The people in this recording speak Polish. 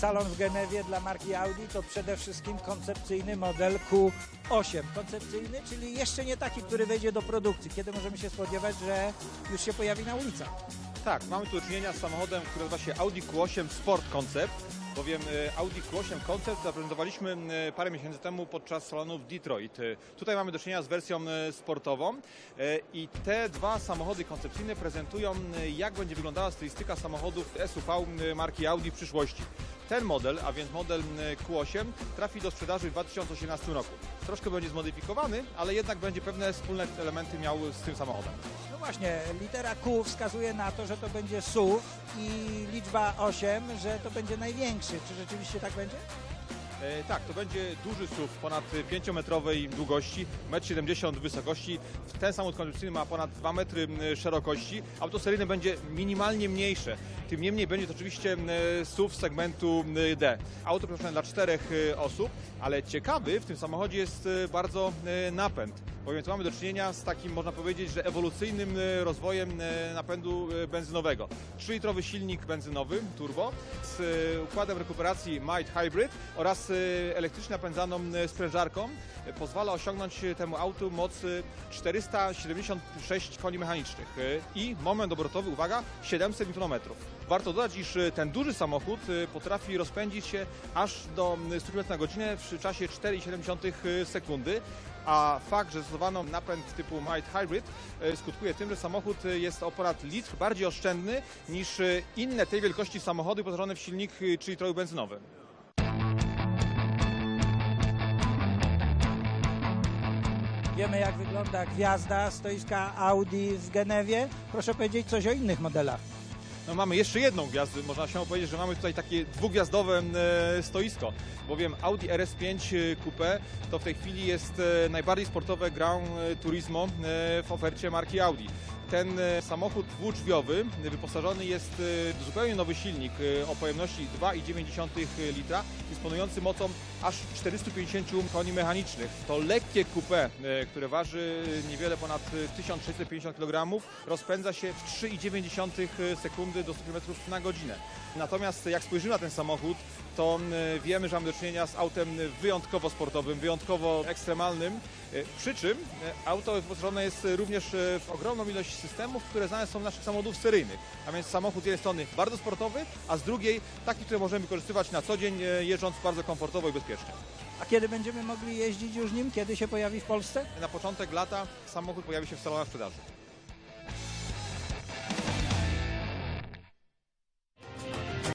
salon w Genewie dla marki Audi to przede wszystkim koncepcyjny model Q8. Koncepcyjny, czyli jeszcze nie taki, który wejdzie do produkcji. Kiedy możemy się spodziewać, że już się pojawi na ulicach? Tak, mamy tu do czynienia z samochodem, który nazywa się Audi Q8 Sport Concept, bowiem e, Audi Q8 Concept zaprezentowaliśmy e, parę miesięcy temu podczas salonu w Detroit. E, Tutaj mamy do czynienia z wersją sportową i te dwa samochody koncepcyjne prezentują jak będzie wyglądała stylistyka samochodów SUV marki Audi w przyszłości. Ten model, a więc model e, Q8 trafi do sprzedaży w 2018 roku. Troszkę będzie zmodyfikowany, ale jednak będzie pewne wspólne elementy miał z tym samochodem. No właśnie, litera Q wskazuje na to, że to będzie SUV i liczba 8, że to będzie największy. Czy rzeczywiście tak będzie? E, tak, to będzie duży SUV ponad 5-metrowej długości, 1,70 m wysokości. Ten samochód konwencjonalny ma ponad 2 metry szerokości. Auto seryjne będzie minimalnie mniejsze. Tym niemniej będzie to oczywiście SUV segmentu D. Auto przeznaczone dla czterech e, osób, ale ciekawy w tym samochodzie jest e, bardzo e, napęd. Bowiem tu mamy do czynienia z takim, można powiedzieć, że ewolucyjnym e, rozwojem e, napędu e, benzynowego. 3-litrowy silnik benzynowy, turbo, z układem rekuperacji Might Hybrid oraz elektrycznie napędzaną sprężarką pozwala osiągnąć temu autu moc e, 476 koni mechanicznych i moment obrotowy, uwaga, 700 Nm. Warto dodać, iż ten duży samochód potrafi rozpędzić się aż do mm, 100 km na godzinę w czasie 4,7 sekundy, a fakt, że zastosowano napęd typu Might Hybrid e, skutkuje tym, że samochód e, jest o ponad litr bardziej oszczędny niż e, inne tej wielkości samochody wyposażone w silnik e, 3-litrowy benzynowy. Wiemy, jak wygląda gwiazda stoiska Audi w Genewie. Proszę powiedzieć coś o innych modelach. No mamy jeszcze jedną gwiazdę, można się powiedzieć, że mamy tutaj takie dwugwiazdowe e, stoisko, bowiem Audi RS5 Coupe to w tej chwili jest e, najbardziej sportowe Gran Turismo e, w ofercie marki Audi. Ten e, samochód dwudrzwiowy wyposażony jest e, w zupełnie nowy silnik e, o pojemności 2,9 litra, dysponujący mocą aż 450 koni mechanicznych. To lekkie coupe, e, które waży niewiele ponad e, 1650 kg, rozpędza się w 3,9 sekundy do 100 km na godzinę. Natomiast jak spojrzymy na ten samochód, to e, wiemy, że mamy do czynienia z autem wyjątkowo sportowym, wyjątkowo ekstremalnym. E, Przy czym e, auto wyposażone jest również w ogromną ilość systemów, które znane są w naszych samochodów seryjnych. A więc samochód z jednej strony bardzo sportowy, a z drugiej taki, który możemy wykorzystywać na co dzień, jeżdżąc bardzo komfortowo i bezpiecznie. A kiedy będziemy mogli jeździć już nim? Kiedy się pojawi w Polsce? Na początek lata samochód pojawi się w salonach sprzedaży.